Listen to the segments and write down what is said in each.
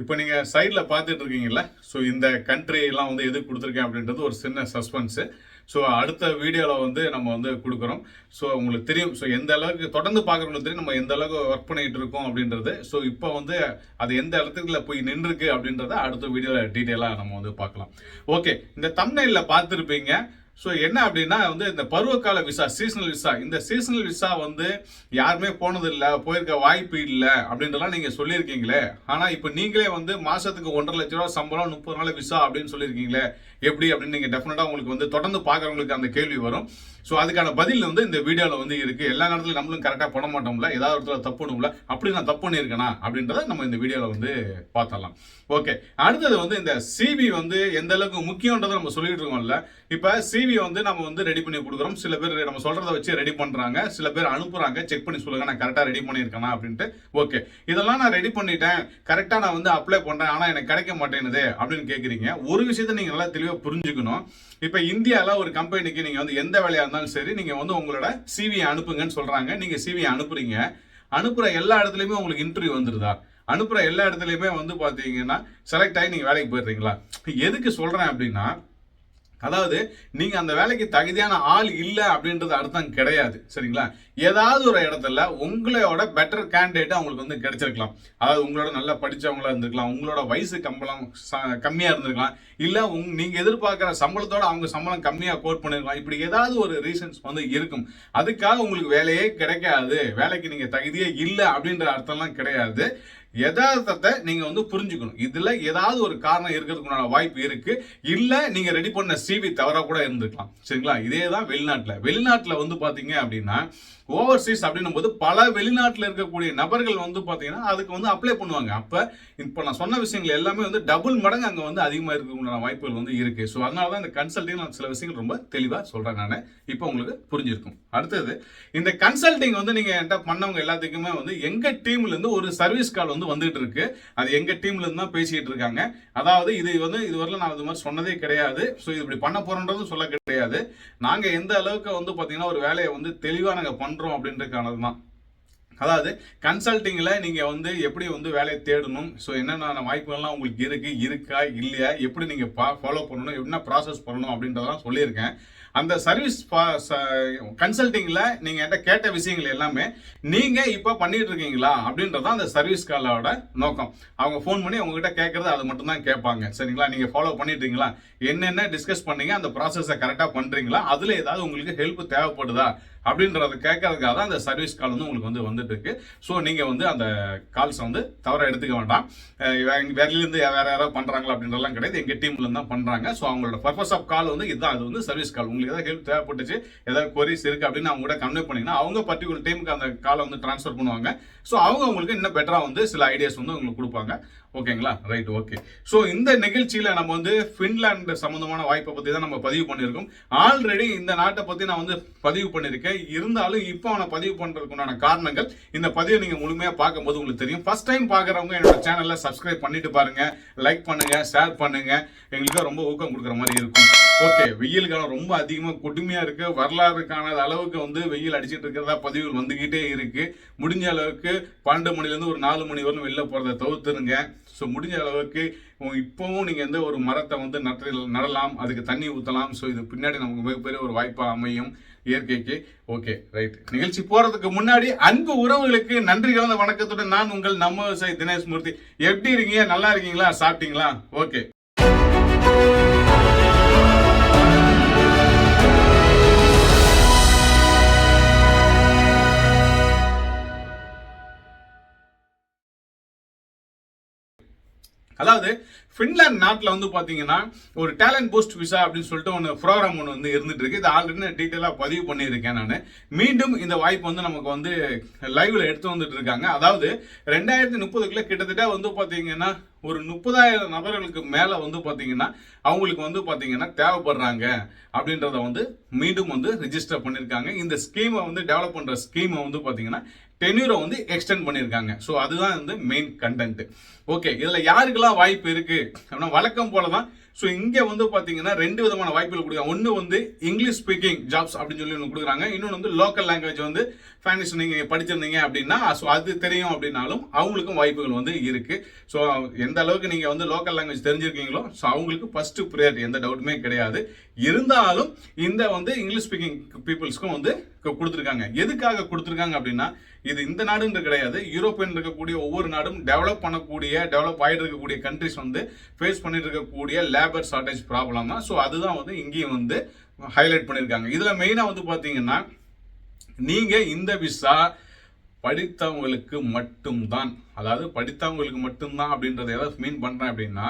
இப்போ நீங்கள் சைடில் பார்த்துட்டு இருக்கீங்கல்ல ஸோ இந்த கண்ட்ரி எல்லாம் வந்து எது கொடுத்துருக்கேன் அப்படின்றது ஒரு சின்ன சஸ்பென்ஸு ஸோ அடுத்த வீடியோவில் வந்து நம்ம வந்து கொடுக்குறோம். ஸோ உங்களுக்கு தெரியும். ஸோ எந்த அளவுக்கு தொடர்ந்து பார்க்குறவங்களுக்கு தெரியும் நம்ம எந்த அளவுக்கு ஒர்க் பண்ணிகிட்டு இருக்கோம் அப்படின்றது. ஸோ இப்போ வந்து அது எந்த இடத்துக்குள்ள போய் நின்றுருக்கு அப்படின்றத அடுத்த வீடியோவில் டீட்டெயிலாக நம்ம வந்து பார்க்கலாம். ஓகே இந்த தம்னையில் பார்த்துருப்பீங்க. ஸோ என்ன அப்படின்னா வந்து இந்த பருவகால விசா சீசனல் விசா இந்த சீசனல் விசா வந்து யாருமே போனதில்லை போயிருக்க வாய்ப்பு இல்லை அப்படின்றலாம் நீங்கள் சொல்லியிருக்கீங்களே. ஆனால் இப்போ நீங்களே வந்து மாதத்துக்கு ஒன்றரை லட்ச ரூபா சம்பளம் முப்பது நாள் விசா அப்படின்னு சொல்லியிருக்கீங்களே. எப்படி அப்படின்னு நீங்கள் டெஃபினட்டாக உங்களுக்கு வந்து தொடர்ந்து பார்க்குறவங்களுக்கு அந்த கேள்வி வரும். ஸோ அதுக்கான பதில் வந்து இந்த வீடியோவில் வந்து இருக்குது எல்லா நேரத்துலையும் நம்மளும் கரெக்டாக பண்ண மாட்டோம்ல. ஏதாவது இடத்துல தப்பு பண்ணும்ல அப்படி நான் தப்பு பண்ணியிருக்கேனா அப்படின்றத நம்ம இந்த வீடியோவில் வந்து பார்த்தலாம் ஓகே அடுத்தது வந்து இந்த சிவி வந்து எந்த அளவுக்கு முக்கியன்றதை நம்ம சொல்லிட்டு இருக்கோம்ல. இப்போ சிவி வந்து நம்ம வந்து ரெடி பண்ணி கொடுக்குறோம். சில பேர் நம்ம சொல்கிறத வச்சு ரெடி பண்ணுறாங்க சில பேர் அனுப்புகிறாங்க செக் பண்ணி சொல்லுங்க நான் கரெக்டாக ரெடி பண்ணியிருக்கேனா அப்படின்ட்டு. ஓகே இதெல்லாம் நான் ரெடி பண்ணிட்டேன். கரெக்டாக நான் வந்து அப்ளை பண்ணுறேன் ஆனால் எனக்கு கிடைக்க மாட்டேங்குது அப்படின்னு கேட்குறீங்க ஒரு விஷயத்த நீங்கள் நல்லா தெளிவாக புரிஞ்சுக்கணும். இப்போ இந்தியாவில் ஒரு கம்பெனிக்கு நீங்கள் வந்து எந்த வேலையாக இருந்தாலும் சரி நீங்கள் வந்து உங்களோட சிவியை அனுப்புங்கன்னு சொல்கிறாங்க நீங்கள் சிவியை அனுப்புறீங்க. அனுப்புகிற எல்லா இடத்துலையுமே உங்களுக்கு இன்டர்வியூ வந்துருதா? அனுப்புகிற எல்லா இடத்துலையுமே வந்து பார்த்தீங்கன்னா செலக்ட் ஆகி நீங்கள் வேலைக்கு போயிடுறீங்களா? எதுக்கு சொல்கிறேன் அப்படின்னா அதாவது நீங்கள் அந்த வேலைக்கு தகுதியான ஆள் இல்லை அப்படின்றது அர்த்தம் கிடையாது. சரிங்களா? ஏதாவது ஒரு இடத்துல உங்களோட பெட்டர் கேண்டிடேட் அவங்களுக்கு வந்து கிடைச்சிருக்கலாம். அதாவது உங்களோட நல்லா படித்தவங்களா இருந்திருக்கலாம். உங்களோட வயசு கம்பளம் ச- இருந்திருக்கலாம். இல்லை உங் நீங்கள் எதிர்பார்க்குற சம்பளத்தோட அவங்க சம்பளம் கம்மியாக கோட் பண்ணிருக்கலாம். இப்படி ஏதாவது ஒரு ரீசன்ஸ் வந்து இருக்கும். அதுக்காக உங்களுக்கு வேலையே கிடைக்காது. வேலைக்கு நீங்கள் தகுதியே இல்லை அப்படின்ற அர்த்தம்லாம் கிடையாது. யதார்த்தத்தை நீங்கள் வந்து புரிஞ்சுக்கணும். இதில் ஏதாவது ஒரு காரணம் இருக்கிறதுக்குண்டான வாய்ப்பு இருக்குது இல்லை நீங்கள் ரெடி பண்ண சிவி தவறாக கூட இருந்திருக்கலாம். சரிங்களா? இதே தான் வெளிநாட்டில். வெளிநாட்டில் வந்து பார்த்தீங்க அப்படின்னா ஓவர்சீஸ் அப்படின்னும் போது பல வெளிநாட்டில் இருக்கக்கூடிய நபர்கள் வந்து பார்த்தீங்கன்னா அதுக்கு வந்து அப்ளை பண்ணுவாங்க. அப்போ இப்போ நான் சொன்ன விஷயங்கள் எல்லாமே வந்து டபுள் மடங்கு அங்கே வந்து அதிகமாக இருக்கக்கூடிய வாய்ப்புகள் வந்து இருக்குது ஸோ அதனால தான் இந்த கன்சல்டிங் நான் சில விஷயங்கள் ரொம்ப தெளிவாக சொல்கிறேன் நான். இப்போ உங்களுக்கு புரிஞ்சிருக்கும். அடுத்தது இந்த கன்சல்டிங் வந்து நீங்கள் என்கிட்ட பண்ணவங்க எல்லாத்துக்குமே வந்து எங்கள் டீம்லேருந்து ஒரு சர்வீஸ் கால் வந்து வந்துட்டு இருக்கு. அது எங்கள் டீம்லேருந்து தான் பேசிக்கிட்டு இருக்காங்க. அதாவது இது வந்து இதுவரையில் நான் இது மாதிரி சொன்னதே கிடையாது. ஸோ இது இப்படி பண்ண போறோன்றதும் சொல்ல கிடையாது. நாங்கள் எந்த அளவுக்கு வந்து பார்த்தீங்கன்னா ஒரு வேலையை வந்து தெளிவாக நாங்கள் பண்ண பண்ணுறோம் அப்படின்றதுக்கானது தான் அதாவது கன்சல்டிங்கில் நீங்கள் வந்து எப்படி வந்து வேலையை தேடணும்? ஸோ என்னென்ன வாய்ப்புகள்லாம் உங்களுக்கு இருக்கு இருக்கா இல்லையா? எப்படி நீங்கள் பா ஃபாலோ பண்ணணும்? என்ன ப்ராசஸ் பண்ணணும் அப்படின்றதெல்லாம் சொல்லியிருக்கேன். அந்த சர்வீஸ் கன்சல்டிங்கில் நீங்கள் என்கிட்ட கேட்ட விஷயங்கள் எல்லாமே நீங்கள் இப்போ பண்ணிகிட்டு இருக்கீங்களா அப்படின்றது தான் அந்த சர்வீஸ் காலோட நோக்கம். அவங்க ஃபோன் பண்ணி உங்ககிட்ட கேட்குறது அது மட்டும் தான் கேட்பாங்க. சரிங்களா? நீங்கள் ஃபாலோ பண்ணிட்டுருக்கீங்களா? என்னென்ன டிஸ்கஸ் பண்ணீங்க அந்த ப்ராசஸை கரெக்டாக பண்ணுறீங்களா அதில் ஏதாவது உங்களுக்கு ஹெல்ப் தேவைப்படுதா? அப்படின்றத கேட்கறதுக்காக தான் அந்த சர்வீஸ் கால் வந்து உங்களுக்கு வந்து வந்துட்டு இருக்கு ஸோ நீங்கள் வந்து அந்த கால்ஸை வந்து தவற எடுத்துக்க வேண்டாம். அஹ் வேற- வெளியிலேருந்து யாராவது பண்ணுறாங்களா அப்படின்றலாம் கிடையாது எங்கள் டீம்லேருந்து தான் பண்ணுறாங்க ஸோ அவங்களோட பர்பஸ் ஆஃப் கால் வந்து இதுதான். அது வந்து சர்வீஸ் கால் உங்களுக்கு ஏதாவது ஹெல்ப் தேவைப்பட்டுச்சு ஏதாவது கொரிஸ் இருக்குது அப்படின்னு அவங்க கூட கன்வே பண்ணிங்கன்னா அவங்க பர்டிகுலர் டைமுக்கு அந்த காலை வந்து ட்ரான்ஸ்ஃபர் பண்ணுவாங்க. ஸோ அவங்க உங்களுக்கு இன்னும் பெட்டராக வந்து சில ஐடியாஸ் வந்து உங்களுக்கு கொடுப்பாங்க. ஓகேங்களா? Right okay. ஸோ இந்த நிகழ்ச்சியில் நம்ம வந்து ஃபின்லாண்டு சம்மந்தமான வாய்ப்பை பற்றி தான் நம்ம பதிவு பண்ணியிருக்கோம். ஆல்ரெடி இந்த நாட்டை பற்றி நான் வந்து பதிவு பண்ணியிருக்கேன். இருந்தாலும் இப்போ அவனை பதிவு பண்ணுறதுக்குண்டான காரணங்கள் இந்த பதிவை நீங்கள் முழுமையாக பார்க்கும்போது உங்களுக்கு தெரியும். ஃபர்ஸ்ட் டைம் பார்க்குறவங்க என்னோட சேனலை சப்ஸ்கிரைப் பண்ணிட்டு பாருங்கள் லைக் பண்ணுங்கள் ஷேர் பண்ணுங்கள் எங்களுக்கு ரொம்ப ஊக்கம் கொடுக்குற மாதிரி இருக்கும். ஓகே வெயில் காலம் ரொம்ப அதிகமாக கொடுமையாக இருக்குது வரலாறு காணாத அளவுக்கு வந்து வெயில் அடிச்சிட்டு இருக்கிறதா பதிவுகள் வந்துக்கிட்டே இருக்குது முடிஞ்ச அளவுக்கு பன்னெண்டு மணிலேருந்து ஒரு நாலு மணி வரைக்கும் வெளில போகிறத தவிர்த்துருங்க. ஸோ முடிஞ்ச அளவுக்கு இப்போவும் நீங்கள் வந்து ஒரு மரத்தை வந்து நட்டு நடலாம் அதுக்கு தண்ணி ஊற்றலாம் ஸோ இது பின்னாடி நமக்கு மிகப்பெரிய ஒரு வாய்ப்பாக அமையும் இயற்கைக்கு. ஓகே ரைட் நிகழ்ச்சி போகிறதுக்கு முன்னாடி அன்பு உறவுகளுக்கு நன்றி கலந்த வணக்கத்துடன் நான் உங்கள் நம்ம விவசாயி தினேஷ் மூர்த்தி. எப்படி இருக்கீங்க? நல்லா இருக்கீங்களா? சாப்பிட்டீங்களா? ஓகே அதாவது ஃபின்லாந்து நாட்டில் வந்து பார்த்தீங்கன்னா ஒரு டேலண்ட் பூஸ்ட் விசா அப்படின்னு சொல்லிட்டு ஒன்று ப்ரோக்ராம் ஒன்று வந்து இருந்துட்டு இருக்கு. இது ஆல்ரெடி நான் டீட்டெயிலாக பதிவு பண்ணியிருக்கேன் நான். மீண்டும் இந்த வாய்ப்பு வந்து நமக்கு வந்து லைவில் எடுத்து வந்துட்டு இருக்காங்க. அதாவது ரெண்டாயிரத்தி முப்பதுக்குள்ள கிட்டத்தட்ட வந்து பார்த்தீங்கன்னா ஒரு முப்பதாயிரம் நபர்களுக்கு மேலே வந்து பார்த்தீங்கன்னா அவங்களுக்கு வந்து பார்த்தீங்கன்னா தேவைப்படுறாங்க அப்படின்றத வந்து மீண்டும் வந்து ரிஜிஸ்டர் பண்ணியிருக்காங்க. இந்த ஸ்கீமை வந்து டெவலப் பண்ணுற ஸ்கீமை வந்து பார்த்தீங்கன்னா டென்யூரை வந்து எக்ஸ்டெண்ட் பண்ணியிருக்காங்க ஸோ அதுதான் வந்து மெயின் கண்டென்ட் ஓகே இதில் யாருக்கெல்லாம் வாய்ப்பு இருக்குது அப்படின்னா வழக்கம் போல தான் ஸோ இங்கே வந்து பார்த்தீங்கன்னா ரெண்டு விதமான வாய்ப்புகள் கொடுக்குறாங்க. ஒன்று வந்து இங்கிலீஷ் ஸ்பீக்கிங் ஜாப்ஸ் அப்படின்னு சொல்லி ஒன்று கொடுக்குறாங்க. இன்னொன்று வந்து லோக்கல் லாங்குவேஜ் வந்து ஃபைனிஷ் நீங்கள் படிச்சிருந்தீங்க அப்படின்னா ஸோ அது தெரியும் அப்படின்னாலும் அவங்களுக்கும் வாய்ப்புகள் வந்து இருக்குது ஸோ எந்த அளவுக்கு நீங்கள் வந்து லோக்கல் லாங்குவேஜ் தெரிஞ்சிருக்கீங்களோ ஸோ அவங்களுக்கு ஃபஸ்ட்டு ப்ரியாரிட்டி எந்த டவுட்டுமே கிடையாது. இருந்தாலும் இந்த வந்து இங்கிலீஷ் ஸ்பீக்கிங் பீப்புள்ஸ்க்கும் வந்து கொடுத்துருக்காங்க. எதுக்காக கொடுத்துருக்காங்க அப்படின்னா இது இந்த நாடுன்ற கிடையாது. யூரோப்பியன் இருக்கக்கூடிய ஒவ்வொரு நாடும் டெவலப் பண்ணக்கூடிய டெவலப் ஆகிட்டு இருக்கக்கூடிய கண்ட்ரிஸ் வந்து ஃபேஸ் பண்ணிட்டு இருக்கக்கூடிய லேபர் ஷார்டேஜ் ப்ராப்ளம் தான் ஸோ அதுதான் வந்து இங்கேயும் வந்து ஹைலைட் பண்ணியிருக்காங்க. இதில் மெயினாக வந்து பார்த்தீங்கன்னா நீங்கள் இந்த விசா படித்தவங்களுக்கு மட்டும்தான் அதாவது படித்தவங்களுக்கு மட்டும்தான் அப்படின்றத எதாவது மீன் பண்ணுறேன் அப்படின்னா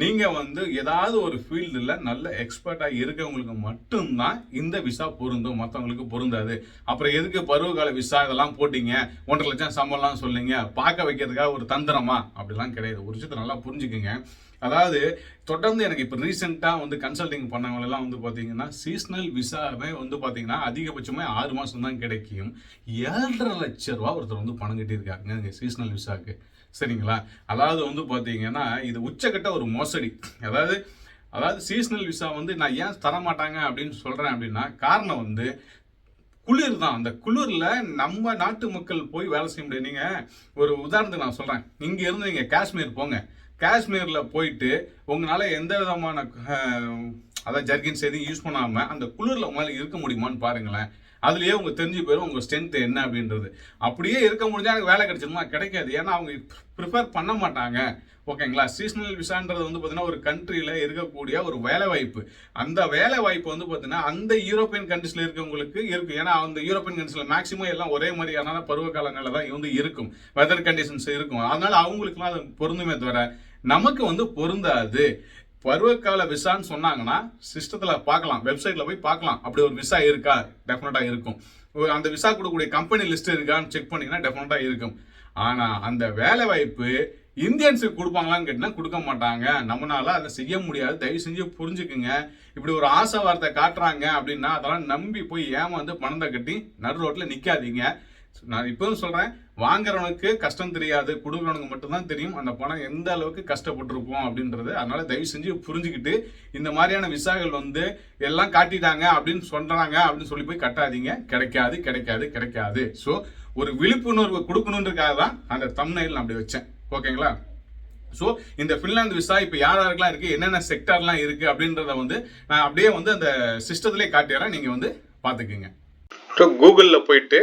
நீங்கள் வந்து ஏதாவது ஒரு ஃபீல்டில் நல்ல எக்ஸ்பர்ட்டாக இருக்கவங்களுக்கு மட்டும்தான் இந்த விசா பொருந்தும். மற்றவங்களுக்கு பொருந்தாது. அப்புறம் எதுக்கு பருவகால விசா இதெல்லாம் போட்டிங்க? ஒன்றரை லட்சம் சம்பளம்லாம் சொல்லுங்க பார்க்க வைக்கிறதுக்காக ஒரு தந்திரமா? அப்படிலாம் கிடையாது. ஒரு விஷயத்தை நல்லா புரிஞ்சுக்குங்க. அதாவது தொடர்ந்து எனக்கு இப்போ ரீசெண்டாக வந்து கன்சல்டிங் பண்ணவங்களெல்லாம் வந்து பார்த்தீங்கன்னா சீஸ்னல் விசாவே வந்து பார்த்தீங்கன்னா அதிகபட்சமாக ஆறு மாதம் தான் கிடைக்கும். ஏழரை லட்ச ரூபா ஒருத்தர் வந்து பணம் கட்டியிருக்காருங்க சீஸ்னல் விசாவுக்கு சரிங்களா? அதாவது வந்து பார்த்தீங்கன்னா இது உச்சக்கட்ட ஒரு மோசடி. அதாவது அதாவது சீஸ்னல் விசா வந்து நான் ஏன் தரமாட்டாங்க அப்படின்னு சொல்கிறேன் அப்படின்னா காரணம் வந்து குளிர் தான். அந்த குளிரில் நம்ம நாட்டு மக்கள் போய் வேலை செய்ய முடியாது. நீங்கள் ஒரு உதாரணத்துக்கு நான் சொல்கிறேன் இங்கேருந்து இருந்து காஷ்மீர் போங்க. காஷ்மீரில் போயிட்டு உங்களால் எந்த விதமான அதாவது ஜர்கின்ஸ் எதுவும் யூஸ் பண்ணாமல் அந்த குளிரில் உங்களால் இருக்க முடியுமான்னு பாருங்களேன். அதுலேயே உங்க தெரிஞ்சு போயிடும் உங்க ஸ்ட்ரென்த் என்ன அப்படின்றது. அப்படியே இருக்க முடிஞ்சா எனக்கு வேலை கிடைச்சிருமா? கிடைக்காது. ஏன்னா அவங்க ப்ரிஃபர் பண்ண மாட்டாங்க. ஓகேங்களா சீசனல் விசான்றது வந்து பார்த்தீங்கன்னா ஒரு கண்ட்ரியில் இருக்கக்கூடிய ஒரு வேலை வாய்ப்பு அந்த வேலை வாய்ப்பு வந்து பார்த்தீங்கன்னா அந்த யூரோப்பியன் கண்ட்ரிஸில் இருக்கவங்களுக்கு இருக்கும். ஏன்னா அந்த யூரோப்பியன் கண்ட்ரிஸில் மேக்ஸிமம் எல்லாம் ஒரே மாதிரியான பருவ காலங்களில் தான் வந்து இருக்கும். வெதர் கண்டிஷன்ஸ் இருக்கும். அதனால அவங்களுக்குலாம் அது பொருந்துமே தவிர நமக்கு வந்து பொருந்தாது. பருவகால விசான்னு சொன்னாங்கன்னா சிஸ்டத்தில் பார்க்கலாம் வெப்சைட்டில் போய் பார்க்கலாம். அப்படி ஒரு விசா இருக்கா? டெஃபினட்டாக இருக்கும். அந்த விசா கொடுக்கக்கூடிய கம்பெனி லிஸ்ட் இருக்கான்னு செக் பண்ணீங்கன்னா டெஃபினட்டாக இருக்கும். ஆனால் அந்த வேலை வாய்ப்பு இந்தியன்ஸுக்கு கொடுப்பாங்களான்னு கேட்டினா கொடுக்க மாட்டாங்க. நம்மளால அதை செய்ய முடியாது. தயவு செஞ்சு புரிஞ்சுக்குங்க. இப்படி ஒரு ஆசை வார்த்தை காட்டுறாங்க அப்படின்னா அதெல்லாம் நம்பி போய் ஏமாந்து பணத்தை கட்டி நடு ரோட்டில் நிற்காதீங்க நான் இப்பவும் சொல்கிறேன் வாங்குறவனுக்கு கஷ்டம் தெரியாது கொடுக்குறவனுக்கு மட்டும்தான் தெரியும். அந்த பணம் எந்த அளவுக்கு கஷ்டப்பட்டிருப்போம் அப்படின்றது அதனால தயவு செஞ்சு புரிஞ்சுக்கிட்டு இந்த மாதிரியான விசாகள் வந்து எல்லாம் காட்டிட்டாங்க அப்படின்னு சொல்றாங்க அப்படின்னு சொல்லி போய் கட்டாதீங்க. கிடைக்காது கிடைக்காது கிடைக்காது. ஸோ ஒரு விழிப்புணர்வு கொடுக்கணுன்றக்காக தான் அந்த தம்னையில் நான் அப்படி வச்சேன். ஓகேங்களா? ஸோ இந்த ஃபின்லாந்து விசா இப்போ யார் யாருக்கெல்லாம் இருக்குது என்னென்ன செக்டார்லாம் இருக்குது அப்படின்றத வந்து நான் அப்படியே வந்து அந்த சிஸ்டத்திலே காட்டிடுறேன். நீங்கள் வந்து பார்த்துக்குங்க. ஸோ கூகுளில் போயிட்டு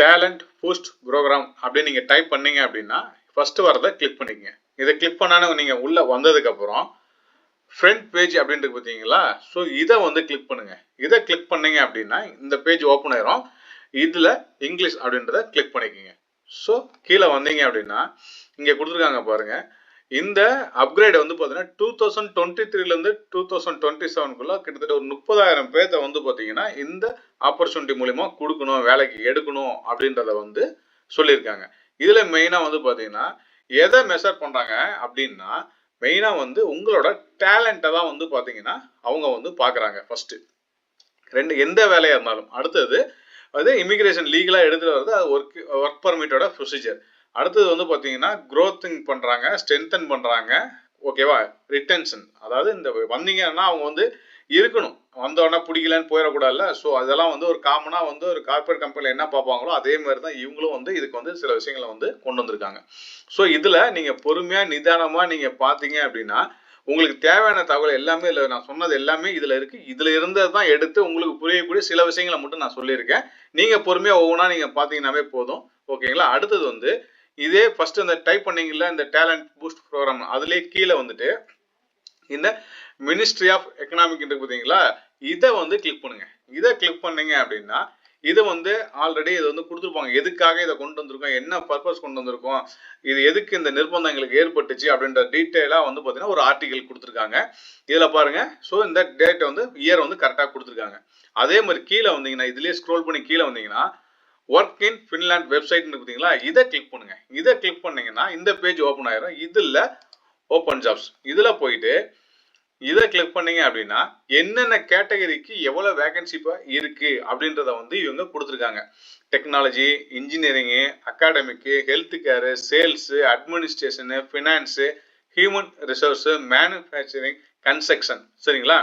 டேலண்ட் பூஸ்ட் ப்ரோக்ராம் அப்படின்னு நீங்கள் டைப் பண்ணீங்க அப்படின்னா ஃபஸ்ட்டு வரதை கிளிக் பண்ணிக்கங்க. இதை கிளிக் பண்ணானு நீங்கள் உள்ளே வந்ததுக்கப்புறம் ஃப்ரண்ட் பேஜ் அப்படின்றது பார்த்தீங்களா? ஸோ இதை வந்து கிளிக் பண்ணுங்கள் இதை கிளிக் பண்ணீங்க அப்படின்னா இந்த பேஜ் ஓப்பன் ஆயிரும். இதில் இங்கிலீஷ் அப்படின்றத கிளிக் பண்ணிக்கோங்க. ஸோ கீழே வந்தீங்க அப்படின்னா இங்கே கொடுத்துருக்காங்க பாருங்கள் இந்த அப்கிரேட் வந்து பார்த்தீங்கன்னா டூ தௌசண்ட் டுவெண்ட்டி த்ரீலேருந்து டூ தௌசண்ட் டுவெண்ட்டி செவனுக்குள்ள கிட்டத்தட்ட ஒரு முப்பதாயிரம் பேர்த்த வந்து பார்த்தீங்கன்னா இந்த ஆப்பர்ச்சுனிட்டி மூலிமா கொடுக்கணும் வேலைக்கு எடுக்கணும் அப்படின்றத வந்து சொல்லியிருக்காங்க. இதில் மெயினாக வந்து பார்த்தீங்கன்னா எதை மெஷர் பண்ணுறாங்க அப்படின்னா மெயினாக வந்து உங்களோட டேலண்ட்டை தான் வந்து பார்த்தீங்கன்னா அவங்க வந்து பார்க்குறாங்க ஃபஸ்ட்டு ரெண்டு எந்த வேலையாக இருந்தாலும். அடுத்தது அது இமிக்ரேஷன் லீகலாக எடுத்துகிட்டு வர்றது அது ஒர்க் ஒர்க் பர்மிட்டோட ப்ரொசீஜர் அடுத்தது வந்து பார்த்தீங்கன்னா க்ரோத்திங் பண்ணுறாங்க ஸ்ட்ரென்தன் பண்ணுறாங்க ஓகேவா ரிட்டன்ஷன் அதாவது இந்த வந்தீங்கன்னா அவங்க வந்து இருக்கணும். வந்தோடனே பிடிக்கலன்னு போயிடக்கூடாதுல்ல. ஸோ அதெல்லாம் வந்து ஒரு காமனாக வந்து ஒரு கார்பரேட் கம்பெனியில் என்ன பார்ப்பாங்களோ அதே மாதிரி தான் இவங்களும் வந்து இதுக்கு வந்து சில விஷயங்களை வந்து கொண்டு வந்திருக்காங்க. ஸோ இதில் நீங்கள் பொறுமையாக நிதானமாக நீங்கள் பார்த்தீங்க அப்படின்னா உங்களுக்கு தேவையான தகவல் எல்லாமே இல்லை. நான் சொன்னது எல்லாமே இதில் இருக்குது இதில் இருந்தது தான் எடுத்து உங்களுக்கு புரியக்கூடிய சில விஷயங்களை மட்டும் நான் சொல்லியிருக்கேன். நீங்கள் பொறுமையாக ஒவ்வொன்றா நீங்கள் பார்த்தீங்கன்னாவே போதும். ஓகேங்களா அடுத்தது வந்து இதே ஃபர்ஸ்ட் இந்த டைப் பண்ணீங்கல்ல இந்த டேலண்ட் பூஸ்ட் ப்ரோக்ராம் அதுலேயே கீழே வந்துட்டு இந்த மினிஸ்ட்ரி ஆஃப் எக்கனாமிக் இருக்கு பார்த்தீங்களா இதை வந்து கிளிக் பண்ணுங்க. இதை கிளிக் பண்ணீங்க அப்படின்னா இது வந்து ஆல்ரெடி இது வந்து கொடுத்துருப்பாங்க. எதுக்காக இதை கொண்டு வந்திருக்கோம்? என்ன பர்பஸ் கொண்டு வந்திருக்கோம்? இது எதுக்கு இந்த நிர்பந்தம் எங்களுக்கு ஏற்பட்டுச்சு? அப்படின்ற டீட்டெயிலாக வந்து பார்த்தீங்கன்னா ஒரு ஆர்டிகல் கொடுத்துருக்காங்க. இதில் பாருங்க. ஸோ இந்த டேட்டை வந்து இயர் வந்து கரெக்டாக கொடுத்துருக்காங்க. அதே மாதிரி கீழே வந்தீங்கன்னா இதுலேயே ஸ்க்ரோல் பண்ணி கீழே வந்தீங்கன்னா ஒர்க் இன் ஃபின்லாண்ட் வெப்சைட்னு பார்த்தீங்களா இதை கிளிக் பண்ணுங்க. இதை கிளிக் பண்ணீங்கன்னா இந்த பேஜ் ஓப்பன் ஆயிரும். இதில் ஓப்பன் ஜாப்ஸ் இதில் போயிட்டு இதை கிளிக் பண்ணீங்க அப்படின்னா என்னென்ன கேட்டகரிக்கு எவ்வளோ வேகன்சி இப்போ இருக்கு அப்படின்றத வந்து இவங்க கொடுத்துருக்காங்க. Technology engineering academic health care sales administration finance human resource manufacturing construction சரிங்களா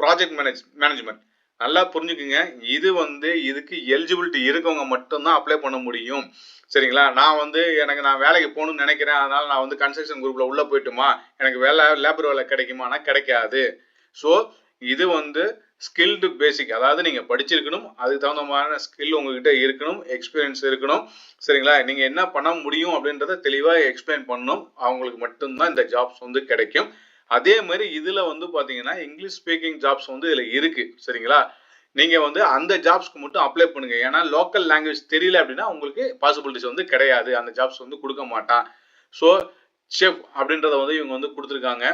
ப்ராஜெக்ட் மேனேஜ் மேனேஜ்மெண்ட் நல்லா புரிஞ்சுக்குங்க. இது வந்து இதுக்கு எலிஜிபிலிட்டி இருக்கவங்க மட்டும்தான் அப்ளை பண்ண முடியும். சரிங்களா? நான் வந்து எனக்கு நான் வேலைக்கு போகணும்னு நினைக்கிறேன். அதனால நான் வந்து கன்ஸ்ட்ரக்ஷன் குரூப்பில் உள்ளே போயிட்டுமா? எனக்கு வேலை லேபர் வேலை கிடைக்குமானா கிடைக்காது. ஸோ இது வந்து ஸ்கில்டு பேசிக் அதாவது நீங்கள் படிச்சிருக்கணும். அதுக்கு தகுந்த மாதிரியான ஸ்கில் உங்ககிட்ட இருக்கணும். எக்ஸ்பீரியன்ஸ் இருக்கணும். சரிங்களா? நீங்கள் என்ன பண்ண முடியும் அப்படின்றத தெளிவாக எக்ஸ்பிளைன் பண்ணணும். அவங்களுக்கு மட்டும்தான் இந்த ஜாப்ஸ் வந்து கிடைக்கும். அதே மாதிரி இதில் வந்து பார்த்தீங்கன்னா இங்கிலீஷ் ஸ்பீக்கிங் ஜாப்ஸ் வந்து இதில் இருக்குது சரிங்களா? நீங்கள் வந்து அந்த ஜாப்ஸ்க்கு மட்டும் அப்ளை பண்ணுங்க. ஏன்னா லோக்கல் லாங்குவேஜ் தெரியல அப்படின்னா உங்களுக்கு பாசிபிலிட்டிஸ் வந்து கிடையாது. அந்த ஜாப்ஸ் வந்து கொடுக்க மாட்டான். ஸோ செஃப் அப்படின்றத வந்து இவங்க வந்து கொடுத்துருக்காங்க.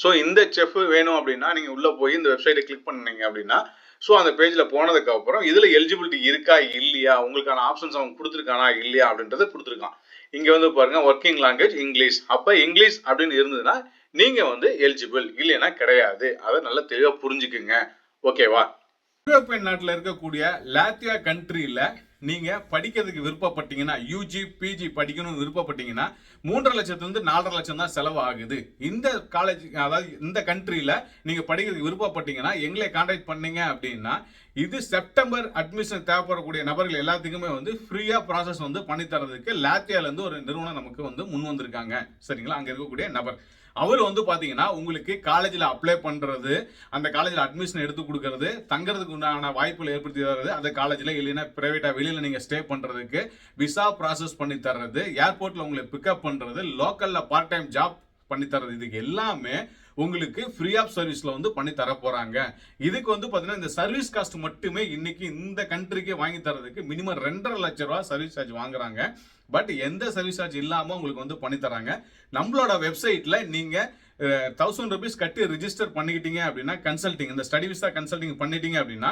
ஸோ இந்த செஃப் வேணும் அப்படின்னா நீங்கள் உள்ளே போய் இந்த வெப்சைட்டை கிளிக் பண்ணீங்க அப்படின்னா ஸோ அந்த பேஜில் போனதுக்கு அப்புறம் இதில் எலிஜிபிலிட்டி இருக்கா இல்லையா உங்களுக்கான ஆப்ஷன்ஸ் அவங்க கொடுத்துருக்கானா இல்லையா அப்படின்றத கொடுத்துருக்கான். இங்கே வந்து பாருங்க ஒர்க்கிங் லாங்குவேஜ் இங்கிலீஷ் அப்போ இங்கிலீஷ் அப்படின்னு இருந்ததுன்னா நீங்கள் வந்து எலிஜிபிள் இல்லைன்னா கிடையாது. அதை நல்லா தெளிவாக புரிஞ்சுக்குங்க. ஓகேவா? யூரோப்பியன் நாட்டில் இருக்கக்கூடிய லாத்தியா கண்ட்ரியில் நீங்கள் படிக்கிறதுக்கு விருப்பப்பட்டீங்கன்னா யூஜி பிஜி படிக்கணும்னு விருப்பப்பட்டீங்கன்னா மூன்றரை லட்சத்துலேருந்து நாலரை லட்சம் தான் செலவு ஆகுது இந்த காலேஜ் அதாவது இந்த கண்ட்ரியில் நீங்கள் படிக்கிறதுக்கு விருப்பப்பட்டீங்கன்னா எங்களை காண்டாக்ட் பண்ணீங்க அப்படின்னா இது செப்டம்பர் அட்மிஷன் தேவைப்படக்கூடிய நபர்கள் எல்லாத்துக்குமே வந்து ஃப்ரீயாக ப்ராசஸ் வந்து பண்ணி தரதுக்கு லாத்தியாலேருந்து ஒரு நிறுவனம் நமக்கு வந்து முன் வந்திருக்காங்க. சரிங்களா? அங்கே இருக்கக்கூடிய நபர். அவர் வந்து பார்த்தீங்கன்னா உங்களுக்கு காலேஜில் அப்ளை பண்ணுறது அந்த காலேஜில் அட்மிஷன் எடுத்து கொடுக்கறது தங்குறதுக்கு உண்டான வாய்ப்புகள் ஏற்படுத்தி தர்றது அந்த காலேஜில் இல்லைன்னா ப்ரைவேட்டாக வெளியில் நீங்கள் ஸ்டே பண்ணுறதுக்கு விசா ப்ராசஸ் பண்ணி தர்றது ஏர்போர்ட்டில் உங்களை பிக்கப் பண்ணுறது லோக்கலில் பார்ட் டைம் ஜாப் பண்ணி தர்றது இதுக்கு எல்லாமே உங்களுக்கு ஃப்ரீ ஆஃப் சர்வீஸில் வந்து பண்ணி தர போகிறாங்க இதுக்கு வந்து பார்த்தீங்கன்னா இந்த சர்வீஸ் காஸ்ட் மட்டுமே இன்னைக்கு இந்த கண்ட்ரிக்கே வாங்கி தரதுக்கு மினிமம் ரெண்டரை லட்ச ரூபா சர்வீஸ் சார்ஜ் வாங்குறாங்க. பட் எந்த சர்வீஸ் சார்ஜ் இல்லாமல் உங்களுக்கு வந்து பண்ணி தராங்க நம்மளோட வெப்சைட்டில் நீங்கள் தௌசண்ட் ருபீஸ் கட்டி ரிஜிஸ்டர் பண்ணிக்கிட்டீங்க அப்படின்னா கன்சல்டிங் இந்த ஸ்டடி விசா கன்சல்டிங் பண்ணிட்டீங்க அப்படின்னா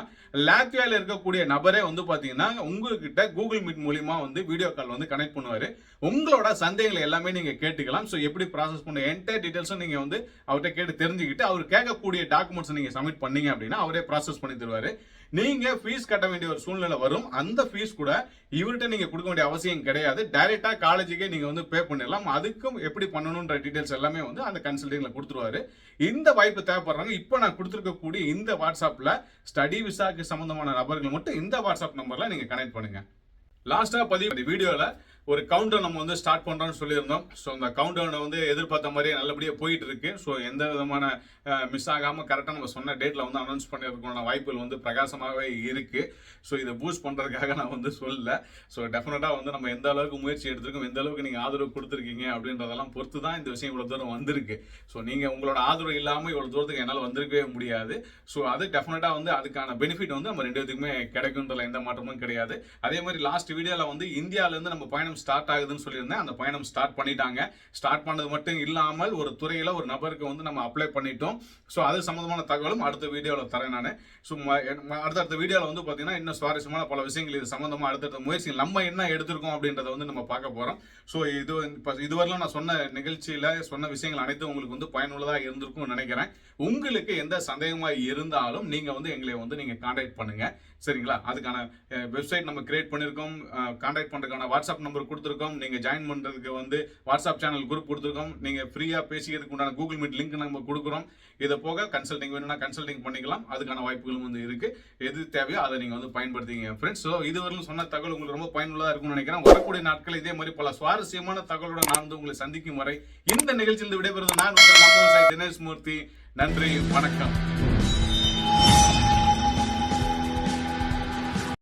லாத்வியாவில் இருக்கக்கூடிய நபரே வந்து பார்த்தீங்கன்னா உங்ககிட்ட கூகுள் மீட் மூலிமா வந்து வீடியோ கால் வந்து கனெக்ட் பண்ணுவார். உங்களோட சந்தேகங்களை எல்லாமே நீங்கள் கேட்டுக்கலாம். ஸோ எப்படி ப்ராசஸ் பண்ண என்டையர் டீடைல்ஸும் நீங்கள் வந்து அவர்கிட்ட கேட்டு தெரிஞ்சுக்கிட்டு அவர் கேட்கக்கூடிய டாக்குமெண்ட்ஸ் நீங்கள் சப்மிட் பண்ணீங்க அப்படின்னா அவரே ப்ராசஸ் பண்ணி தருவார். நீங்கள் ஃபீஸ் கட்ட வேண்டிய ஒரு சூழ்நிலை வரும். அந்த ஃபீஸ் கூட இவர்கிட்ட நீங்கள் கொடுக்க வேண்டிய அவசியம் கிடையாது. டைரெக்டாக காலேஜுக்கே நீங்கள் வந்து பே பண்ணிடலாம். அதுக்கும் எப்படி பண்ணணுன்ற டீட்டெயில்ஸ் எல்லாமே வந்து அந்த கன்சல்டிங்ல கொடுத்துருவாரு. இந்த வாய்ப்பு தேவைப்படுறாங்க. இப்போ நான் கொடுத்துருக்கக்கூடிய இந்த வாட்ஸ்அப்ல ஸ்டடி விசாக்கு சம்மந்தமான நபர்கள் மட்டும் இந்த வாட்ஸ்அப் நம்பரில் நீங்க கனெக்ட் பண்ணுங்க. லாஸ்ட்டாக பதிவு வீடியோல ஒரு கவுண்டர் நம்ம வந்து ஸ்டார்ட் பண்ணுறோம்னு சொல்லியிருந்தோம். ஸோ அந்த கவுண்டர் வந்து எதிர்பார்த்த மாதிரியே நல்லபடியாக போயிட்டு இருக்கு ஸோ எந்த விதமான மிஸ் ஆகாமல் கரெக்டாக நம்ம சொன்ன டேட்டில் வந்து அனௌன்ஸ் பண்ணிருக்கோம் வாய்ப்புகள் வந்து பிரகாசமாகவே இருக்கு. ஸோ இதை பூஸ்ட் பண்ணுறதுக்காக நான் வந்து சொல்லல. ஸோ டெஃபினட்டாக வந்து நம்ம எந்த அளவுக்கு முயற்சி எடுத்திருக்கோம் எந்த அளவுக்கு நீங்கள் ஆதரவு கொடுத்துருக்கீங்க அப்படின்றதெல்லாம் பொறுத்து தான் இந்த விஷயம் இவ்வளோ தூரம் வந்திருக்கு. ஸோ நீங்கள் உங்களோட ஆதரவு இல்லாமல் இவ்வளோ தூரத்துக்கு என்னால் வந்திருக்கவே முடியாது. ஸோ அது டெஃபினட்டாக வந்து அதுக்கான பெனிஃபிட் வந்து நம்ம ரெண்டு பேத்துக்குமே கிடைக்குன்றதுல எந்த மாற்றமும் கிடையாது. அதே மாதிரி லாஸ்ட் வீடியோவில் வந்து இந்தியாவிலேருந்து நம்ம பயணம் ஸ்டார்ட் ஆகுதுன்னு சொல்லியிருந்தேன். அந்த பயணம் ஸ்டார்ட் பண்ணிட்டாங்க. ஸ்டார்ட் பண்ணது மட்டும் இல்லாமல் ஒரு துறையில் ஒரு நபருக்கு வந்து நம்ம அப்ளை பண்ணிட்டோம். ஸோ அது சம்மந்தமான தகவலும் அடுத்த வீடியோவில் தரேன் நான். ஸோ அடுத்தடுத்த வீடியோவில் வந்து பார்த்தீங்கன்னா இன்னும் சுவாரஸ்யமான பல விஷயங்கள் இது சம்மந்தமாக அடுத்தடுத்த முயற்சிகள் நம்ம என்ன எடுத்திருக்கோம் அப்படின்றத வந்து நம்ம பார்க்க போகிறோம் ஸோ இது இப்போ இதுவரையிலும் நான் சொன்ன நிகழ்ச்சியில் சொன்ன விஷயங்கள் அனைத்தும் உங்களுக்கு வந்து பயனுள்ளதாக இருந்திருக்கும்னு நினைக்கிறேன். உங்களுக்கு எந்த சந்தேகமாக இருந்தாலும் நீங்கள் வந்து எங்களை வந்து நீங்கள் கான்டாக்ட் பண்ணுங்கள் சரிங்களா? அதுக்கான வெப்சைட் நம்ம கிரியேட் பண்ணியிருக்கோம் கான்டாக்ட் பண்ணுறதுக்கான வாட்ஸ்அப் நம்பர் கொடுத்துருக்கோம். நீங்கள் ஜாயின் பண்ணுறதுக்கு வந்து வாட்ஸ்அப் சேனல் குரூப் கொடுத்துருக்கோம். நீங்கள் ஃப்ரீயாக பேசிக்கிறதுக்கு உண்டான கூகுள் மீட் லிங்க் நம்ம கொடுக்குறோம். இதை போக கன்சல்டிங் வேணும்னா கன்சல்டிங் பண்ணிக்கலாம். அதுக்கான வாய்ப்புகளும் வந்து இருக்குது எது தேவையோ அதை நீங்கள் வந்து பயன்படுத்திங்க ஃப்ரெண்ட்ஸ் ஸோ இதுவரையிலும் சொன்ன தகவல் உங்களுக்கு ரொம்ப பயனுள்ளதாக இருக்கும்னு நினைக்கிறேன். வரக்கூடிய நாட்கள் இதே மாதிரி பல சுவாரஸ்யமான தகவலோட நான் வந்து உங்களை சந்திக்கும் வரை இந்த நிகழ்ச்சியில் விடைபெறுவது நான் உங்கள் தினேஷ் மூர்த்தி. நன்றி வணக்கம்.